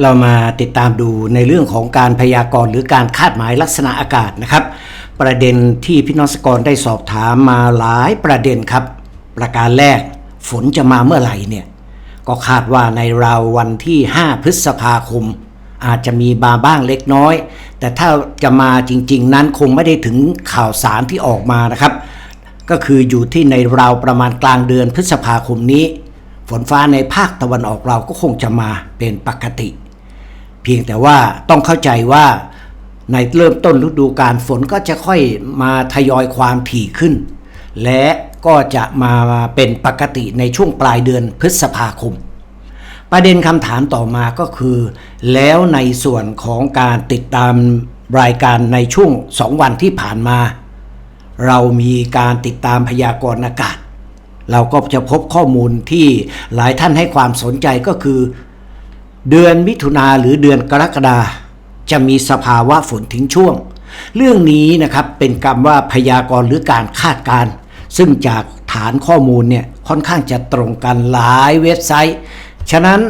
เรามาติดตามดูในเรื่องของการพยากรณ์หรือการคาดหมายลักษณะอากาศนะครับ ประเด็นที่พี่น้องสกรได้สอบถามมาหลายประเด็นครับ ประการแรกฝนจะมาเมื่อไหร่เนี่ยก็คาดว่าในราววันที่ 5 พฤษภาคม อาจจะมีบาบ้างเล็กน้อย แต่ถ้าจะมาจริง ๆ นั้นคงไม่ได้ถึงข่าวสารที่ออกมานะครับ ก็คืออยู่ที่ในราวประมาณกลางเดือนพฤษภาคมนี้ ฝนฟ้าในภาคตะวันออกเราก็คงจะมาเป็นปกติ เพียงแต่ว่าต้องเข้าใจว่าในเริ่มต้นฤดูการฝนก็จะค่อยมาทยอยความถี่ขึ้น และก็จะมาเป็นปกติในช่วงปลายเดือนพฤษภาคม ประเด็นคำถามต่อมาก็คือ แล้วในส่วนของการติดตามรายการในช่วงสองวันที่ผ่านมา เรามีการติดตามพยากรณ์อากาศ เราก็จะพบข้อมูลที่หลายท่านให้ความสนใจก็คือ เดือนมิถุนาหรือเดือนกรกฎาจะมีสภาวะฝนทิ้งช่วง เรื่องนี้นะครับเป็นคำว่าพยากรณ์หรือการคาดการณ์ซึ่งจากฐานข้อมูลเนี่ยค่อนข้างจะตรงกันหลายเว็บไซต์ ฉะนั้น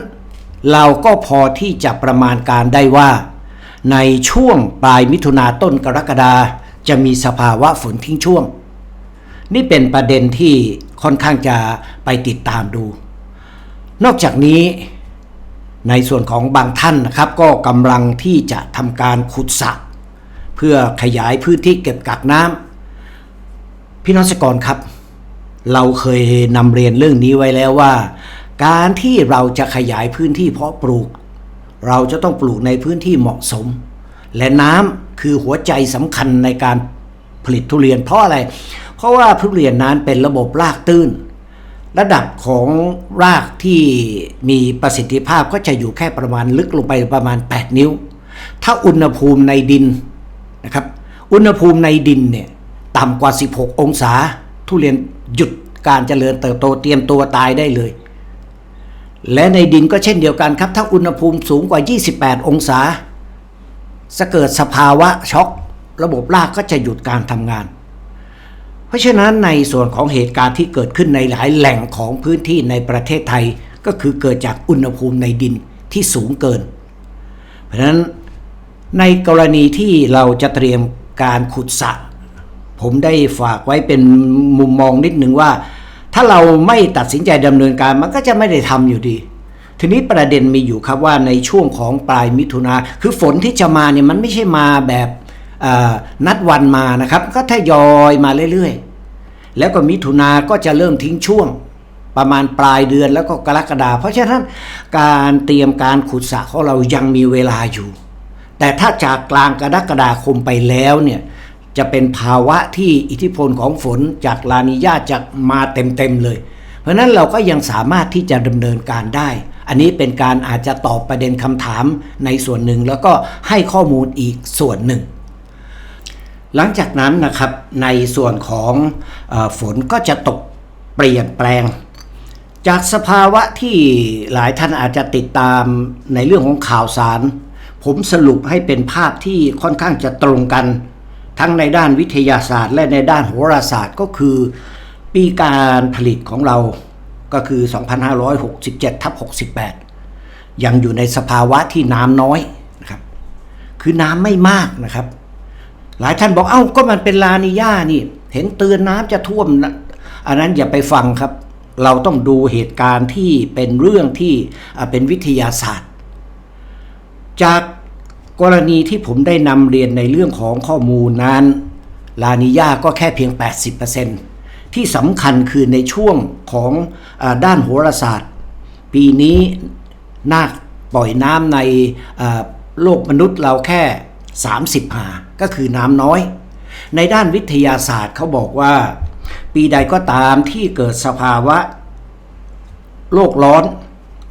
เราก็พอที่จะประมาณการได้ว่า ในช่วงปลายมิถุนาต้นกรกฎาจะมีสภาวะฝนทิ้งช่วง นี่เป็นประเด็นที่ค่อนข้างจะไปติดตามดู นอกจากนี้ ในส่วนของบางท่านนะครับ ก็กำลังที่จะทำการขุดสระเพื่อขยายพื้นที่เก็บกักน้ำพี่น้องสกรครับ เราเคยนำเรียนเรื่องนี้ไว้แล้วว่า การที่เราจะขยายพื้นที่เพาะปลูก เราจะต้องปลูกในพื้นที่เหมาะสม และน้ำคือหัวใจสำคัญในการผลิตทุเรียนเพราะอะไร เพราะว่าทุเรียนนั้นเป็นระบบรากตื้น ระดับของรากที่มีประสิทธิภาพก็จะอยู่แค่ประมาณลึกลงไปประมาณ 8 นิ้ว ถ้าอุณหภูมิในดินนะครับ อุณหภูมิในดินเนี่ยต่ำกว่า 16 องศา ทุเรียนหยุดการเจริญเติบโตเตรียมตัวตายได้เลย และในดินก็เช่นเดียวกันครับ ถ้าอุณหภูมิสูงกว่า 28 องศาจะเกิดสภาวะช็อก ระบบรากก็จะหยุดการทำงาน เพราะฉะนั้นในส่วนของเหตุการณ์ที่เกิดขึ้นในหลายแหล่งของพื้นที่ในประเทศไทย ก็คือเกิดจากอุณหภูมิในดินที่สูงเกิน เพราะฉะนั้นในกรณีที่เราจะเตรียมการขุดสระผมได้ฝากไว้เป็นมุมมองนิดหนึ่งว่า ถ้าเราไม่ตัดสินใจดำเนินการมันก็จะไม่ได้ทำอยู่ดีทีนี้ประเด็นมีอยู่ครับว่าในช่วงของปลายมิถุนาคือฝนที่จะมาเนี่ยมันไม่ใช่มาแบบ นัดวันมานะครับ ก็ทยอยมาเรื่อยๆ แล้วก็มิถุนาก็จะเริ่มทิ้งช่วง ประมาณปลายเดือนแล้วก็กรกฎาเพราะฉะนั้นการเตรียมการขุดสระของเรายังมีเวลาอยู่ แต่ถ้าจากกลางกรกฎาคมไปแล้วเนี่ยจะเป็นภาวะที่อิทธิพลของฝนจากลานิญาจะมาเต็มๆเลย เพราะนั้นเราก็ยังสามารถที่จะดำเนินการได้ อันนี้เป็นการอาจจะตอบประเด็นคำถามในส่วนหนึ่งแล้วก็ให้ข้อมูลอีกส่วนหนึ่ง หลังจากนั้นนะครับในส่วนของอฝนก็จะตกเปลี่ยนแปลง จากสภาวะที่หลายท่านอาจจะติดตามในเรื่องของข่าวสาร ผมสรุปให้เป็นภาพที่ค่อนข้างจะตรงกัน ทั้งในด้านวิทยาศาสตร์ และในด้านโหราศาสตร์ก็คือ ปีการผลิตของเราก็คือ 2567ทับ68 ยังอยู่ในสภาวะที่น้ำน้อยนะครับคือน้ำไม่มากนะครับ หลายท่านบอกเอ้าก็มันเป็นลานิญานี่ เห็นเตือนน้ำจะท่วมนะอันนั้นอย่าไปฟังครับ เราต้องดูเหตุการณ์ที่เป็นเรื่องที่เป็นวิทยาศาสตร์ จากกรณีที่ผมได้นำเรียนในเรื่องของข้อมูลนั้นลานิญาก็แค่เพียง 80%ที่สำคัญคือในช่วงของอด้านโหราศาสตร์ ปีนี้นาคปล่อยน้ำในโลกมนุษย์เราแค่ 30หา ก็คือน้ำน้อย ในด้านวิทยาศาสตร์เขาบอกว่า ปีใดก็ตามที่เกิดสภาวะ โลกร้อน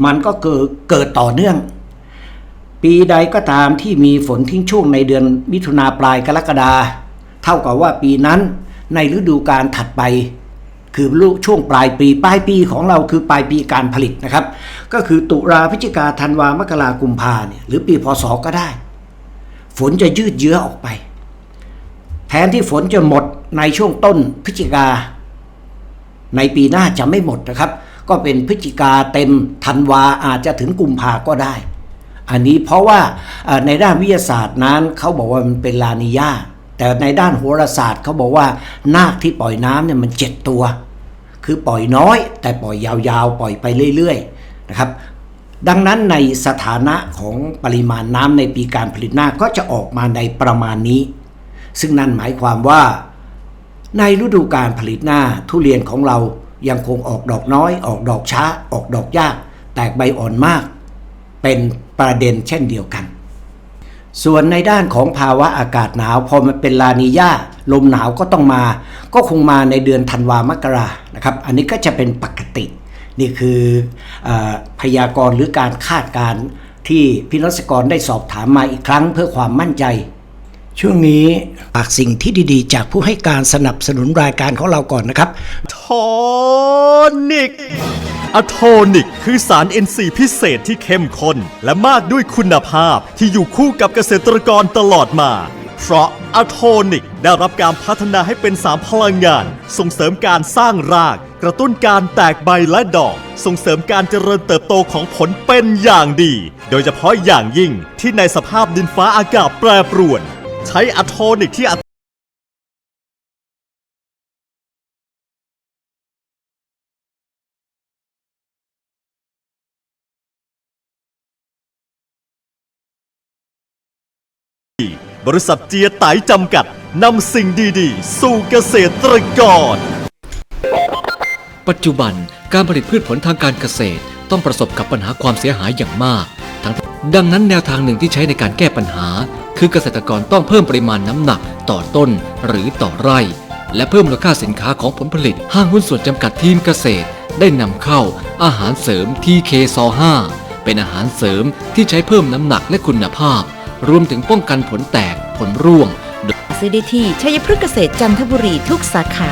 มันก็เกิดเกิดต่อเนื่อง ปีใดก็ตามที่มีฝนทิ้งช่วงในเดือนมิถุนาปลายกรกฎาเท่ากับว่าปีนั้นในฤดูกาลถัดไป คือลูกช่วงปลายปี ปลายปีของเราคือปลายปีการผลิตนะครับ ก็คือตุลาพฤศจิกาธันวามกรากุมภาเนี่ยหรือปีพศก็ได้ ฝนจะยืดเยื้อออกไป แทนที่ฝนจะหมดในช่วงต้นพฤศจิกา ในปีหน้าจะไม่หมดนะครับ ก็เป็นพฤศจิกาเต็มธันวาอาจจะถึงกุมภาก็ได้ อันนี้เพราะว่าในด้านวิทยาศาสตร์นั้นเขาบอกว่ามันเป็นลานิญาแต่ในด้านโหราศาสตร์เขาบอกว่านาคที่ปล่อยน้ำเนี่ยมันเจ็ดตัว คือปล่อยน้อย แต่ปล่อยยาวๆ ปล่อยไปเรื่อยๆนะครับ ดังนั้นในสถานะของปริมาณน้ำในปีการผลิตหน้าก็จะออกมาในประมาณนี้ ซึ่งนั่นหมายความว่า ในฤดูการผลิตหน้าทุเรียนของเรายังคงออกดอกน้อย ออกดอกช้า ออกดอกยาก แตกใบอ่อนมาก เป็นประเด็นเช่นเดียวกัน ส่วนในด้านของภาวะอากาศหนาวพอมันเป็นลานีญาลมหนาวก็ต้องมา ก็คงมาในเดือนธันวามกรานะครับ อันนี้ก็จะเป็นปกติ นี่คืออพยากรณ์หรือการคาดการณ์ที่พี่นศกรได้สอบถามมาอีกครั้งเพื่อความมั่นใจ ช่วงนี้ฝากสิ่งที่ดีๆ จากผู้ให้การสนับสนุนรายการของเราก่อนนะครับโทนิกอะโทนิกคือสาร NC พิเศษที่เข้มข้นและมากด้วยคุณภาพที่อยู่คู่กับเกษตรกรตลอดมา เพราะอะโทนิกได้รับการพัฒนาให้เป็นสารพลังงาน ส่งเสริมการสร้างราก กระตุ้นการแตกใบและดอก ส่งเสริมการเจริญเติบโตของผลเป็นอย่างดี โดยเฉพาะอย่างยิ่งที่ในสภาพดินฟ้าอากาศแปรปรวน ใช้อะโทนิกที่บริษัทเจียไตจำกัดนำสิ่งดี ๆ สู่เกษตรกร ปัจจุบันการผลิตพืชผลทางการเกษตร ต้องประสบกับปัญหาความเสียหายอย่างมากทั้งดังนั้นแนวทางหนึ่งที่ใช้ในการแก้ปัญหา คือเกษตรกรต้องเพิ่มปริมาณน้ำหนักต่อต้นหรือต่อไร่ และเพิ่มมูลค่าสินค้าของผลผลิตห้างหุ้นส่วนจำกัดทีมเกษตร ได้นำเข้าอาหารเสริม TK ซ5เป็นอาหารเสริมที่ใช้เพิ่มน้ำหนักและคุณภาพ รวมถึงป้องกันผลแตกผลร่วงซื้อได้ที่ชัยพฤกษเกษตรจันทบุรีทุกสาขา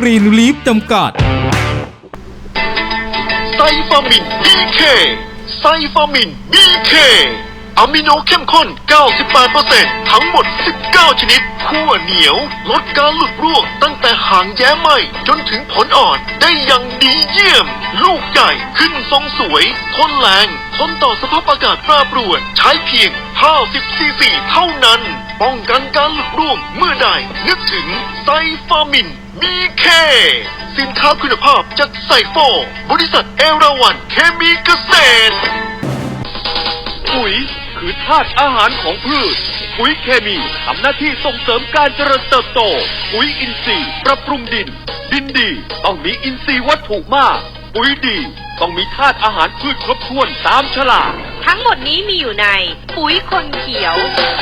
กรีนลีฟจำกัด ไซฟามิน BK ไซฟามิน BK อะมิโนเข้มข้น 98%ทั้งหมด 19 ชนิดขั้วเหนียว ลดการหลุดร่วงตั้งแต่หางแย้ไหมจนถึงผลอ่อนได้อย่างดีเยี่ยม ลูกใหญ่ขึ้นทรงสวย ทนแรง ทนต่อสภาพอากาศแปรปรวน ใช้เพียง 50 ซีซีเท่านั้น ป้องกันการหลุดร่วงเมื่อใด นึกถึงไซฟามิน BK สินค้าคุณภาพจากไซโฟบริษัทเอราวันเคมีเกษตร ปุ๋ย คือธาตุอาหารของพืช ปุ๋ยเคมีทำหน้าที่ส่งเสริมการเจริญเติบโต ปุ๋ยอินทรีย์ ปรับปรุงดิน ดินดีต้องมีอินทรีย์วัตถุมาก ปุ๋ยดีต้องมีธาตุอาหารพืชครบถ้วนตามฉลากทั้งหมดนี้มีอยู่ในปุ๋ยคนเขียว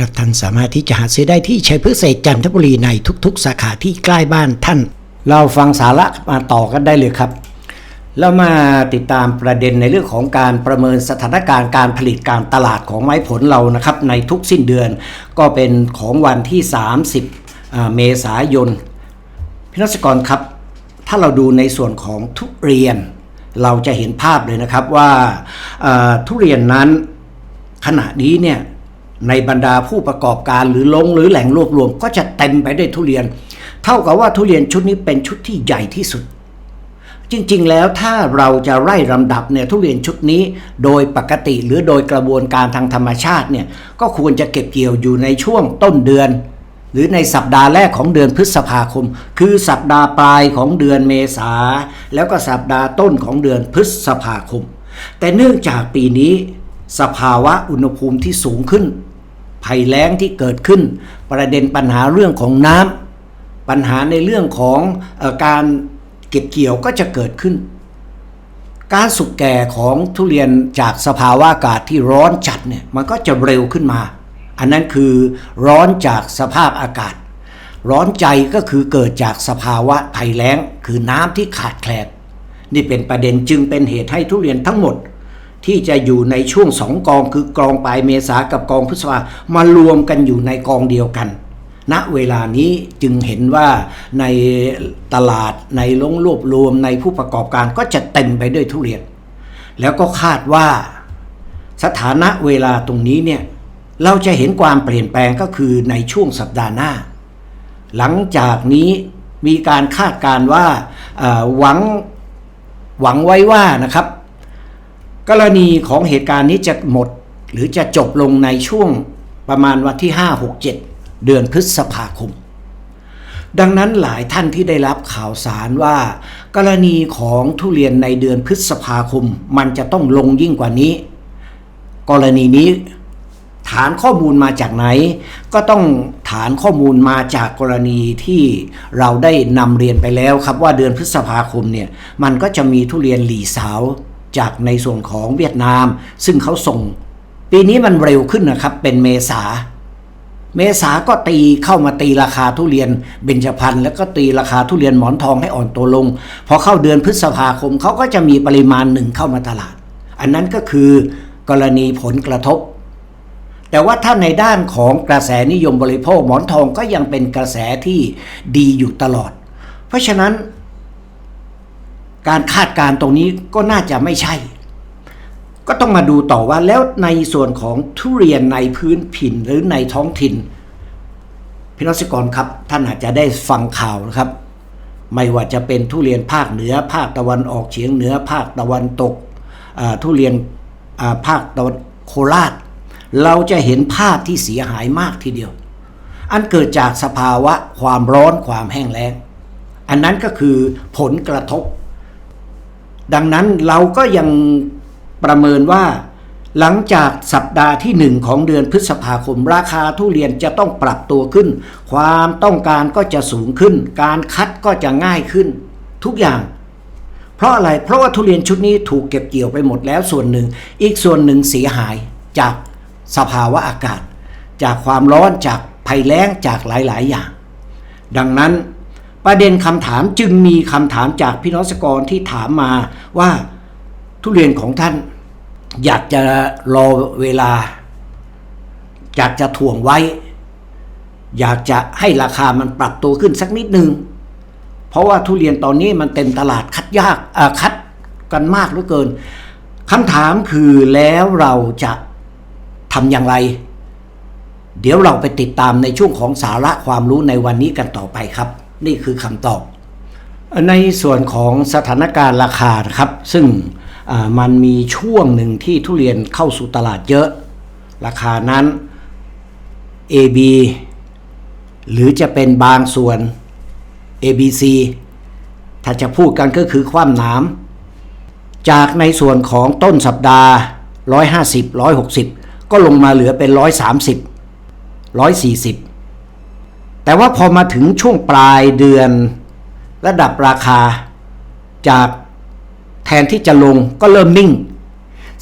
ครับท่านสามารถที่จะหาซื้อได้ที่ชัยพฤกษ์เศษจันทบุรีในทุกๆ สาขาที่ใกล้บ้านท่าน เราฟังสาระมาต่อกันได้เลยครับ แล้วมาติดตามประเด็นในเรื่องของการประเมินสถานการณ์การผลิตการตลาดของไม้ผลเรานะครับ ในทุกสิ้นเดือน ก็เป็นของวันที่ 30 เมษายนพี่นักกรครับ ถ้าเราดูในส่วนของทุเรียน เราจะเห็นภาพเลยนะครับว่าทุเรียนนั้นขณะนี้เนี่ย ในบรรดาผู้ประกอบการหรือลงหรือแหล่งรวบรวม ก็จะเต็มไปด้วยทุเรียน เท่ากับว่าทุเรียนชุดนี้เป็นชุดที่ใหญ่ที่สุด จริงๆ แล้วถ้าเราจะไล่ลำดับเนี่ยทุเรียนชุดนี้โดยปกติหรือโดยกระบวนการทางธรรมชาติเนี่ยก็ควรจะเก็บเกี่ยวอยู่ในช่วงต้นเดือน หรือในสัปดาห์แรกของเดือนพฤษภาคม คือสัปดาห์ปลายของเดือนเมษาแล้วก็สัปดาห์ต้นของเดือนพฤษภาคม แต่เนื่องจากปีนี้สภาวะอุณหภูมิที่สูงขึ้น ภัยแล้งที่เกิดขึ้น ประเด็นปัญหาเรื่องของน้ำปัญหาในเรื่องของออการเก็บเกี่ยวก็จะเกิดขึ้น การสุกแก่ของทุเรียนจากสภาวะอากาศที่ร้อนจัดเนี่ยมันก็จะเร็วขึ้นมา อันนั้นคือร้อนจากสภาพอากาศ ร้อนใจก็คือเกิดจากสภาวะภัยแล้ง คือน้ำที่ขาดแคลนนี่เป็นประเด็นจึงเป็นเหตุให้ทุเรียนทั้งหมด ที่จะอยู่ในช่วงสองกองคือกองปลายเมษากับกองพฤษภามารวมกันอยู่ในกองเดียวกันณเวลานี้จึงเห็นว่าในตลาดในลงรวบรวมในผู้ประกอบการก็จะเต็มไปด้วยทุเรียน แล้วก็คาดว่าสถานะเวลาตรงนี้เนี่ยเราจะเห็นความเปลี่ยนแปลงก็คือในช่วงสัปดาห์หน้า หลังจากนี้มีการคาดการ์ว่าหวังหวังไว้ว่านะครับ กรณีของเหตุการณ์นี้จะหมด หรือจะจบลงในช่วงประมาณวันที่ 5 6 7 เดือนพฤษภาคม ดังนั้นหลายท่านที่ได้รับข่าวสารว่า กรณีของทุเรียนในเดือนพฤษภาคม มันจะต้องลงยิ่งกว่านี้ กรณีนี้ฐานข้อมูลมาจากไหน ก็ต้องฐานข้อมูลมาจากกรณีที่เราได้นำเรียนไปแล้วครับว่าเดือนพฤษภาคมเนี่ยมันก็จะมีทุเรียนหลีสาว จากในส่วนของเวียดนาม ซึ่งเขาส่ง ปีนี้มันเร็วขึ้นนะครับ เป็นเมษา เมษาก็ตีเข้ามาตีราคาทุเรียนเบญจพรรณแล้วก็ตีราคาทุเรียนหมอนทองให้อ่อนตัวลง พอเข้าเดือนพฤษภาคมเขาก็จะมีปริมาณหนึ่งเข้ามาตลาด อันนั้นก็คือกรณีผลกระทบแต่ว่าถ้าในด้านของกระแสนิยมบริโภคหมอนทองก็ยังเป็นกระแสที่ดีอยู่ตลอด เพราะฉะนั้น การคาดการณ์ตรงนี้ก็น่าจะไม่ใช่ ก็ต้องมาดูต่อว่าแล้วในส่วนของทุเรียนในพื้นถิ่นหรือในท้องถิ่นพี่น้องเกษตรกรครับ ท่านอาจจะได้ฟังข่าวนะครับ ไม่ว่าจะเป็นทุเรียนภาคเหนือ ภาคตะวันออกเฉียงเหนือ ภาคตะวันตกทุเรียนภาคตะวันโคราช เราจะเห็นภาพที่เสียหายมากทีเดียว อันเกิดจากสภาวะความร้อนความแห้งแล้ง อันนั้นก็คือผลกระทบ ดังนั้นเราก็ยังประเมินว่า หลังจากสัปดาห์ที่หนึ่งของเดือนพฤษภาคม ราคาทุเรียนจะต้องปรับตัวขึ้น ความต้องการก็จะสูงขึ้น การคัดก็จะง่ายขึ้น ทุกอย่าง เพราะอะไรเพราะว่าทุเรียนชุดนี้ถูกเก็บเกี่ยวไปหมดแล้วส่วนหนึ่ง อีกส่วนหนึ่งเสียหายจากสภาวะอากาศ จากความร้อนจากภัยแล้งจากหลาย ๆ อย่าง ดังนั้น ประเด็นคำถามจึงมีคำถามจากพี่น้องเกรที่ถามมาว่าทุเรียนของท่าน อยากจะรอเวลา อยากจะถ่วงไว้ อยากจะให้ราคามันปรับตัวขึ้นสักนิดนึง เพราะว่าทุเรียนตอนนี้มันเต็มตลาดคัดยากคัดกันมากเหลือเกินคำถามคือแล้วเราจะทำอย่างไร เดี๋ยวเราไปติดตามในช่วงของสาระความรู้ในวันนี้กันต่อไปครับ นี่คือคำตอบ ในส่วนของสถานการณ์ราคาครับ ซึ่งมันมีช่วงหนึ่งที่ทุเรียนเข้าสู่ตลาดเยอะ ราคานั้น AB หรือจะเป็นบางส่วน ABC ถ้าจะพูดกันก็คือความหนามจากในส่วนของต้นสัปดาห์ 150 160 ก็ลงมาเหลือเป็น 130 140 แต่ว่าพอมาถึงช่วงปลายเดือน ระดับราคาจากแทนที่จะลงก็เริ่มนิ่ง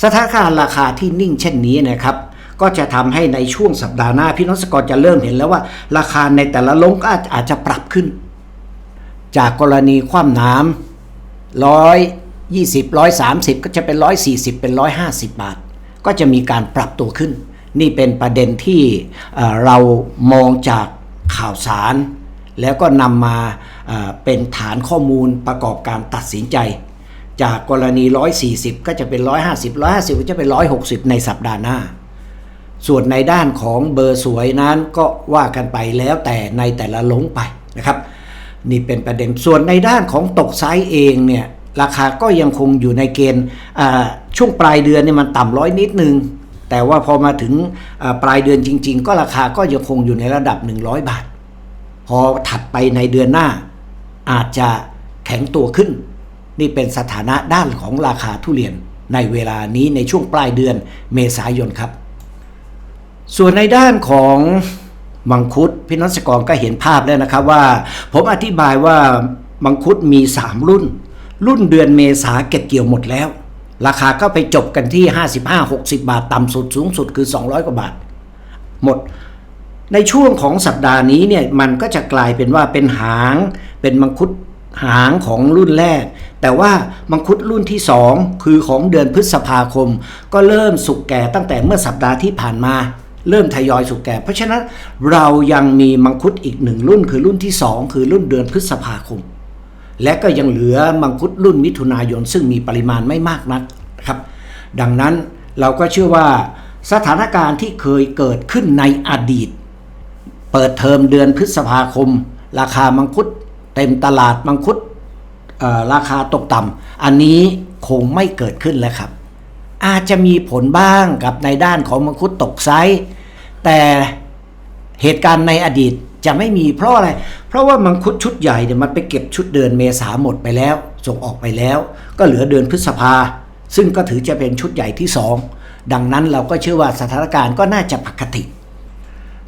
สถานการณ์ราคาที่นิ่งเช่นนี้นะครับ ก็จะทำให้ในช่วงสัปดาห์หน้าพี่น้องเกษตรกรจะเริ่มเห็นแล้วว่า ราคาในแต่ละลงก็อาจจะปรับขึ้น จากกรณีคว่ำน้ำร้อยยี่สิบร้อยสามสิบก็จะเป็นร้อยสี่สิบเป็นร้อยห้าสิบบาท ก็จะมีการปรับตัวขึ้น นี่เป็นประเด็นที่เรามองจาก ข่าวสาร แล้วก็นำมาเป็นฐานข้อมูลประกอบการตัดสินใจ จากกรณี 140 ก็จะเป็น 150 150 ก็จะเป็น 160 ในสัปดาห์หน้า ส่วนในด้านของเบอร์สวยนั้นก็ว่ากันไปแล้วแต่ในแต่ละลงไปนะครับ นี่เป็นประเด็นส่วนในด้านของตกไซส์เองเนี่ยราคาก็ยังคงอยู่ในเกณฑ์ช่วงปลายเดือนเนี่ยมันต่ำร้อยนิดนึง แต่ว่าพอมาถึงปลายเดือนจริง ๆ ก็ราคาก็ยังคงอยู่ในระดับ 100 บาท พอถัดไปในเดือนหน้า อาจจะแข็งตัวขึ้น นี่เป็นสถานะด้านของราคาทุเรียนในเวลานี้ในช่วงปลายเดือนเมษายนครับ ส่วนในด้านของมังคุดพี่นัสกรก็เห็นภาพแล้วนะครับว่า ผมอธิบายว่ามังคุดมี 3 รุ่น รุ่นเดือนเมษาเก็บเกี่ยวหมดแล้ว ราคาก็ไปจบกันที่ 55-60 บาท ต่ำสุดสูงสุดคือ 200 กว่าบาท หมดในช่วงของสัปดาห์นี้เนี่ยมันก็จะกลายเป็นว่าเป็นหางเป็นมังคุดหางของรุ่นแรก แต่ว่ามังคุดรุ่นที่สองคือของเดือนพฤษภาคม ก็เริ่มสุกแก่ตั้งแต่เมื่อสัปดาห์ที่ผ่านมา เริ่มทยอยสุกแก่ เพราะฉะนั้นเรายังมีมังคุดอีกหนึ่งรุ่นคือรุ่นที่สองคือรุ่นเดือนพฤษภาคม และก็ยังเหลือมังคุดรุ่นมิถุนายน ซึ่งมีปริมาณไม่มากนักครับดังนั้นเราก็เชื่อว่าสถานการณ์ที่เคยเกิดขึ้นในอดีต เปิดเทอมเดือนพฤษภาคม ราคามังคุดเต็มตลาดมังคุดราคาตกต่ำอันนี้คงไม่เกิดขึ้นแล้วครับ อาจจะมีผลบ้างกับในด้านของมังคุดตกไซส์แต่เหตุการณ์ในอดีต จะไม่มีเพราะอะไร เพราะว่ามังคุดชุดใหญ่เนี่ยมันไปเก็บชุดเดือนเมษาหมดไปแล้ว ส่งออกไปแล้ว ก็เหลือเดือนพฤษภา ซึ่งก็ถือจะเป็นชุดใหญ่ที่สองดังนั้นเราก็เชื่อว่าสถานการณ์ก็น่าจะปกติ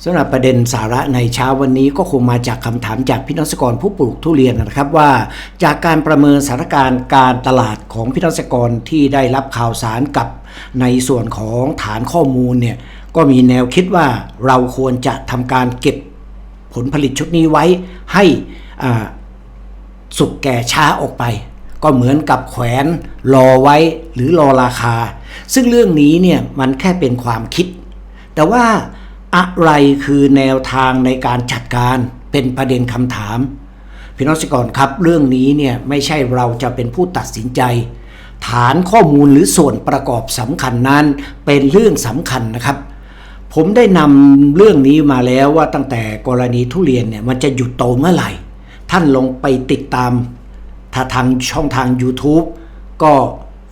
สำหรับประเด็นสาระในเช้าวันนี้ก็คงมาจากคำถามจากพี่น้องเกษกรผู้ปลูกทุเรียนนะครับว่า จากการประเมินสถานการณ์การตลาดของพี่น้องเกษกรที่ได้รับข่าวสารกับในส่วนของฐานข้อมูลเนี่ยก็มีแนวคิดว่าเราควรจะทำการเก็บ ผลผลิตชุดนี้ไว้ให้สุกแก่ช้าออกไป ก็เหมือนกับแขวนรอไว้หรือรอราคา ซึ่งเรื่องนี้เนี่ยมันแค่เป็นความคิด แต่ว่าอะไรคือแนวทางในการจัดการเป็นประเด็นคำถามพี่น้องเกษตรกรครับเรื่องนี้เนี่ยไม่ใช่เราจะเป็นผู้ตัดสินใจ ฐานข้อมูลหรือส่วนประกอบสำคัญนั้นเป็นเรื่องสำคัญนะครับ ผมได้นำเรื่องนี้มาแล้วว่าตั้งแต่กรณีทุเรียนเนี่ยมันจะหยุดโตเมื่อไหร่ ท่านลงไปติดตามถ้าทางช่องทาง YouTube ก็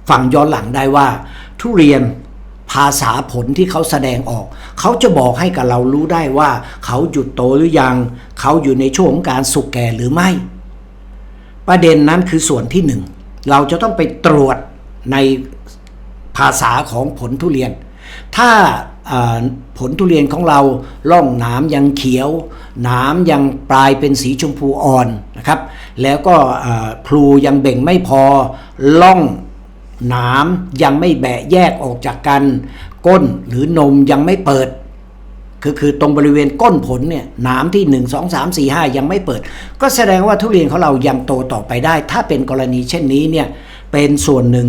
ฟังย้อนหลังได้ว่า ทุเรียนภาษาผลที่เขาแสดงออก เขาจะบอกให้กับเรารู้ได้ว่า เขาหยุดโตหรือยัง เขาอยู่ในช่วงของการสุกแก่หรือไม่ ประเด็นนั้นคือส่วนที่หนึ่งเราจะต้องไปตรวจในภาษาของผลทุเรียน ถ้า ผลทุเรียนของเราล่องหนามยังเขียว หนามยังปลายเป็นสีชมพูอ่อนนะครับ แล้วก็พลูยังเบ่งไม่พอล่องหนามยังไม่แบะแยกออกจากกัน ก้นหรือนมยังไม่เปิด คือคือตรงบริเวณก้นผลเนี่ยหนามที่ 1 2 3 4 5 ยังไม่เปิด ก็แสดงว่าทุเรียนของเรายังโตต่อไปได้ ถ้าเป็นกรณีเช่นนี้เนี่ยเป็นส่วนหนึ่ง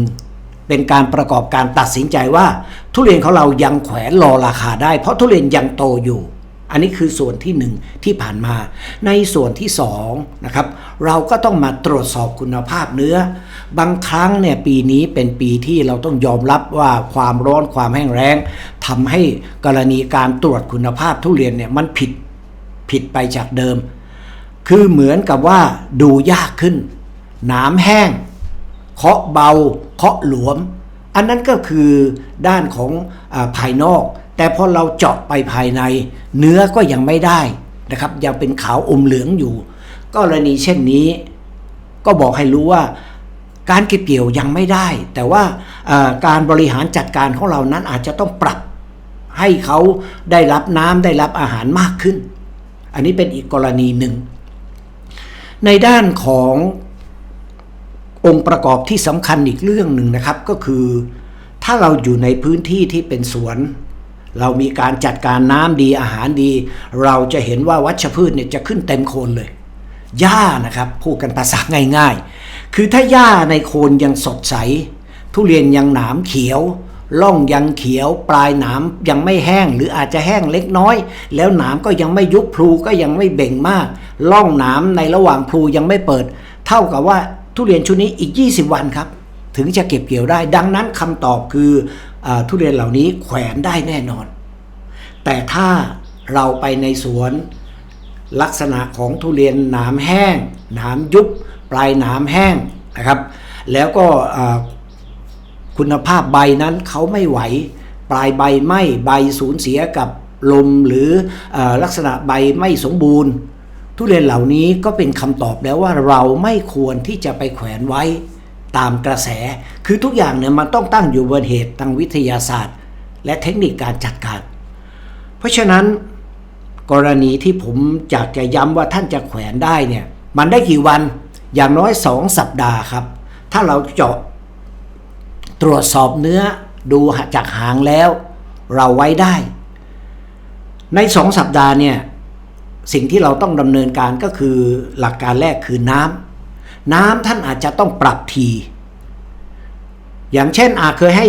เป็นการประกอบการตัดสินใจว่า ทุเรียนของเรายังแขวนรอราคาได้ เพราะทุเรียนยังโตอยู่ อันนี้คือส่วนที่หนึ่งที่ผ่านมา ในส่วนที่สองนะครับเราก็ต้องมาตรวจสอบคุณภาพเนื้อ บางครั้งเนี่ยปีนี้เป็นปีที่เราต้องยอมรับว่าความร้อนความแห้งแล้งทำให้กรณีการตรวจคุณภาพทุเรียนเนี่ยมันผิดผิดไปจากเดิม คือเหมือนกับว่าดูยากขึ้น หนามแห้งเคาะเบา เคาะหลวม อันนั้นก็คือด้านของอภายนอก แต่พอเราเจาะไปภายใน เนื้อก็ยังไม่ได้นะครับยังเป็นขาวอมเหลืองอยู่กรณีเช่นนี้ ก็บอกให้รู้ว่าการเก็บเกี่ยวยังไม่ได้ แต่ว่าการบริหารจัดการของเรานั้นอาจจะต้องปรับให้เขาได้รับน้ำได้รับอาหารมากขึ้น อันนี้เป็นอีกกรณีหนึ่ง ในด้านของ องค์ประกอบที่สำคัญอีกเรื่องหนึ่งนะครับก็คือ ถ้าเราอยู่ในพื้นที่ที่เป็นสวน เรามีการจัดการน้ำดีอาหารดี เราจะเห็นว่าวัชพืชเนี่ยจะขึ้นเต็มโคนเลยหญ้านะครับพูดกันภาษาง่าย ๆ คือถ้าหญ้าในโคนยังสดใส ทุเรียนยังหนามเขียวล่องยังเขียว ปลายหนามยังไม่แห้งหรืออาจจะแห้งเล็กน้อย แล้วหนามก็ยังไม่ยุบพลูก็ยังไม่เบ่งมากล่องหนามในระหว่างพลูยังไม่เปิด เท่ากับว่า ทุเรียนชุดนี้อีก 20 วันครับ ถึงจะเก็บเกี่ยวได้ ดังนั้นคำตอบคืออทุเรียนเหล่านี้แขวนได้แน่นอน แต่ถ้าเราไปในสวนลักษณะของทุเรียนหนามแห้งหนามยุบปลายหนามแห้งนะครับ แล้วก็คุณภาพใบนั้นเขาไม่ไหว ปลายใบไหมใบสูญเสียกับลมหรืออลักษณะใบไม่สมบูรณ์ ทุเรียนเหล่านี้ก็เป็นคำตอบแล้วว่าเราไม่ควรที่จะไปแขวนไว้ตามกระแส คือทุกอย่างเนี่ยมันต้องตั้งอยู่บนเหตุทางวิทยาศาสตร์ และเทคนิคการจัดการ เพราะฉะนั้น กรณีที่ผมอยากจะย้ำว่าท่านจะแขวนได้เนี่ยมันได้กี่วันอย่างน้อยสองสัปดาห์ครับ ถ้าเราเจาะตรวจสอบเนื้อดูจากหางแล้ว เราไว้ได้ ในสองสัปดาห์เนี่ย สิ่งที่เราต้องดำเนินการก็คือหลักการแรกคือน้ำน้ำท่านอาจจะต้องปรับทีอย่างเช่นอาเคยให้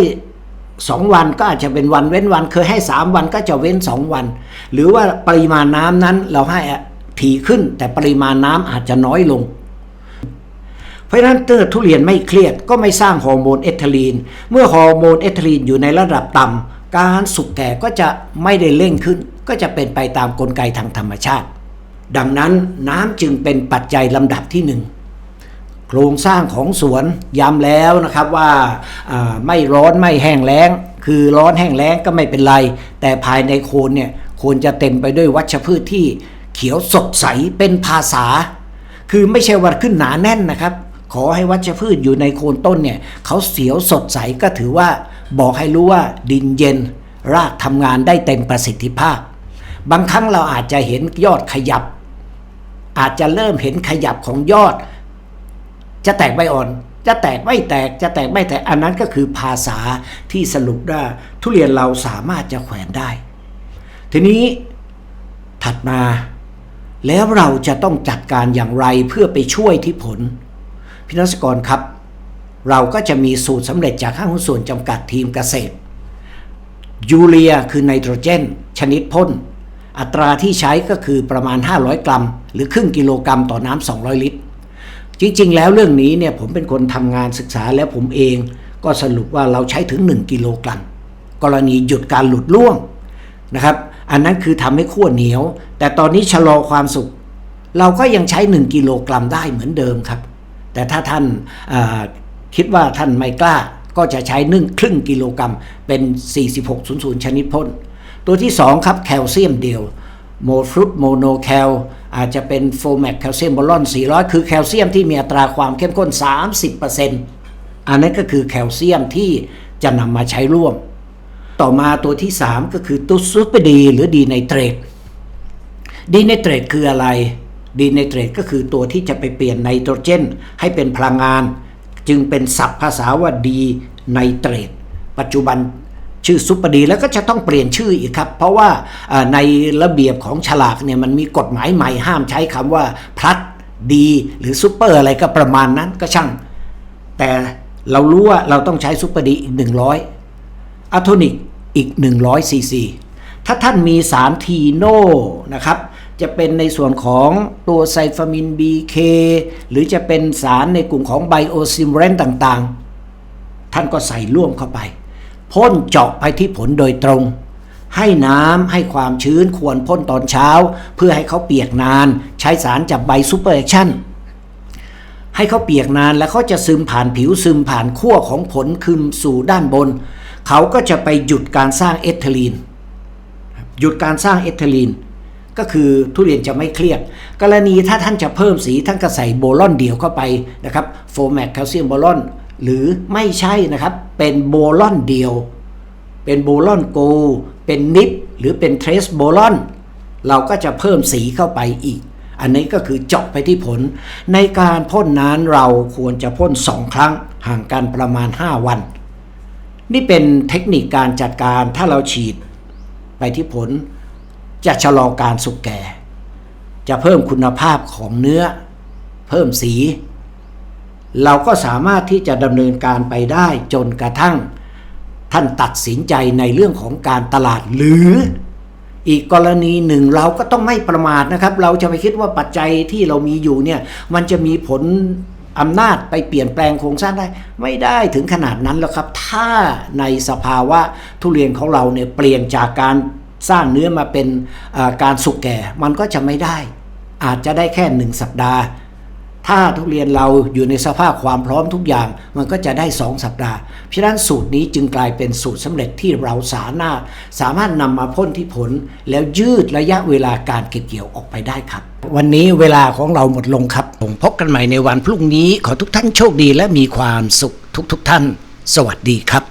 สองวันก็อาจจะเป็นวันเว้นวัน เคยให้สามวันก็จะเว้นสองวัน หรือว่าปริมาณน้ำนั้นเราให้ถี่ขึ้น แต่ปริมาณน้ำอาจจะน้อยลง เพราะฉะนั้นเมื่อทุเรียนไม่เครียดก็ไม่สร้างฮอร์โมนเอทิลีน เมื่อฮอร์โมนเอทิลีนอยู่ในระดับต่ำการสุกแก่ก็จะไม่ได้เร่งขึ้น ก็จะเป็นไปตามกลไกทางธรรมชาติ ดังนั้นน้ำจึงเป็นปัจจัยลำดับที่หนึ่งโครงสร้างของสวนย้ำแล้วนะครับว่าาไม่ร้อนไม่แห้งแล้ง คือร้อนแห้งแล้งก็ไม่เป็นไร แต่ภายในโคนเนี่ยโคนจะเต็มไปด้วยวัชพืชที่เขียวสดใสเป็นภาษา คือไม่ใช่ว่าขึ้นหนาแน่นนะครับ ขอให้วัชพืชอยู่ในโคนต้นเนี่ยเขาเสียวสดใสก็ถือว่าบอกให้รู้ว่าดินเย็น รากทำงานได้เต็มประสิทธิภาพ บางครั้งเราอาจจะเห็นยอดขยับ อาจจะเริ่มเห็นขยับของยอด จะแตกใบอ่อน จะแตกไม่แตกจะแตกไม่แตกอันนั้นก็คือภาษาที่สรุปว่าทุเรียนเราสามารถจะแขวนได้ ทีนี้ถัดมาแล้วเราจะต้องจัดการอย่างไรเพื่อไปช่วยที่ผลพี่นักกรครับ เราก็จะมีสูตรสำเร็จจากห้างหุ้นส่วนจำกัดทีมเกษตรยูเรียคือไนโตรเจน ชนิดพ่น อัตราที่ใช้ก็คือประมาณ 500 กรัม หรือครึ่งกิโลกรัมต่อน้ำ200 ลิตร จริง ๆ แล้วเรื่องนี้เนี่ยผมเป็นคนทำงานศึกษาแล้วผมเองก็สรุปว่าเราใช้ถึง 1 กิโลกรัม กรณีหยุดการหลุดร่วงนะครับ อันนั้นคือทำให้ขั้วเหนียว แต่ตอนนี้ชะลอความสุกเราก็ยังใช้ 1 กิโลกรัมได้เหมือนเดิมครับ แต่ถ้าท่านคิดว่าท่านไม่กล้าก็จะใช้นึ่งครึ่งกิโลกรัมเป็น 4600 ชนิดพ่น ตัวที่ 2 ครับแคลเซียมเดียวโมฟรุตโมโนแคลอาจจะเป็นโฟแมกแคลเซียมบอลลอน 400 คือแคลเซียมที่มีอัตราความเข้มข้น 30%อันนั้นก็คือแคลเซียมที่จะนำมาใช้ร่วม ต่อมาตัวที่ 3 ก็คือตุซูเปดีหรือดีไนเตรตดีไนเตรตคืออะไร ดีไนเตรตก็คือตัวที่จะไปเปลี่ยนไนโตรเจน ให้เป็นพลังงาน จึงเป็นศัพท์ภาษาว่าดีไนเตรตปัจจุบัน ชื่อซุปเปอร์ดีแล้วก็จะต้องเปลี่ยนชื่ออีกครับ เพราะว่าในระเบียบของฉลากเนี่ยมันมีกฎหมายใหม่ห้ามใช้คำว่าพลัดดีหรือซุปเปอร์อะไรก็ประมาณนั้นก็ช่าง แต่เรารู้ว่าเราต้องใช้ซุปเปอร์ดีอีก 100อะโทนิกอีก 100ซีซีถ้าท่านมีสารทีโน่นะครับจะเป็นในส่วนของตัวไซฟามิน BK หรือจะเป็นสารในกลุ่มของไบโอซิมเรนต่างๆ ท่านก็ใส่ร่วมเข้าไป พ่นเจาะไปที่ผลโดยตรง ให้น้ำให้ความชื้นควรพ่นตอนเช้า เพื่อให้เขาเปียกนาน ใช้สารจากใบซูเปอร์แอคชั่นให้เขาเปียกนานแล้วเขาจะซึมผ่านผิวซึมผ่านขั้วของผลคืมสู่ด้านบน เขาก็จะไปหยุดการสร้างเอทิลีน หยุดการสร้างเอทิลีน ก็คือทุเรียนจะไม่เครียด กรณีถ้าท่านจะเพิ่มสีท่านก็ใส่โบลอนเดียวเข้าไปนะครับโฟแมกแคลเซียมโบลอน หรือไม่ใช่นะครับ เป็นโบลอนเดียว เป็นโบลอนโก เป็นนิปหรือเป็นเทรสโบลอน เราก็จะเพิ่มสีเข้าไปอีก อันนี้ก็คือเจาะไปที่ผล ในการพ่นนั้นเราควรจะพ่นสองครั้ง ห่างกันประมาณ 5 วัน นี่เป็นเทคนิคการจัดการถ้าเราฉีดไปที่ผล จะชะลอการสุกแก่ จะเพิ่มคุณภาพของเนื้อ เพิ่มสี เราก็สามารถที่จะดำเนินการไปได้จนกระทั่ง ท่านตัดสินใจในเรื่องของการตลาดหรืออีกกรณีหนึ่งเราก็ต้องไม่ประมาทนะครับ เราจะไปคิดว่าปัจจัยที่เรามีอยู่เนี่ยมันจะมีผลอำนาจไปเปลี่ยนแปลงโครงสร้างได้ ไม่ได้ถึงขนาดนั้นแล้วครับ ถ้าในสภาวะทุเรียนของเราเนี่ยเปลี่ยนจากการสร้างเนื้อมาเป็นการสุกแก่ มันก็จะไม่ได้ อาจจะได้แค่หนึ่งสัปดาห์ ถ้าทุเรียนเราอยู่ในสภาพความพร้อมทุกอย่าง มันก็จะได้ 2 สัปดาห์ เพราะฉะนั้นสูตรนี้จึงกลายเป็นสูตรสำเร็จที่เราสามารถสามารถนำมาพ่นที่ผล แล้วยืดระยะเวลาการเก็บเกี่ยวออกไปได้ครับ วันนี้เวลาของเราหมดลงครับ ผมพบกันใหม่ในวันพรุ่งนี้ ขอทุกท่านโชคดีและมีความสุขทุกๆทท่าน สวัสดีครับ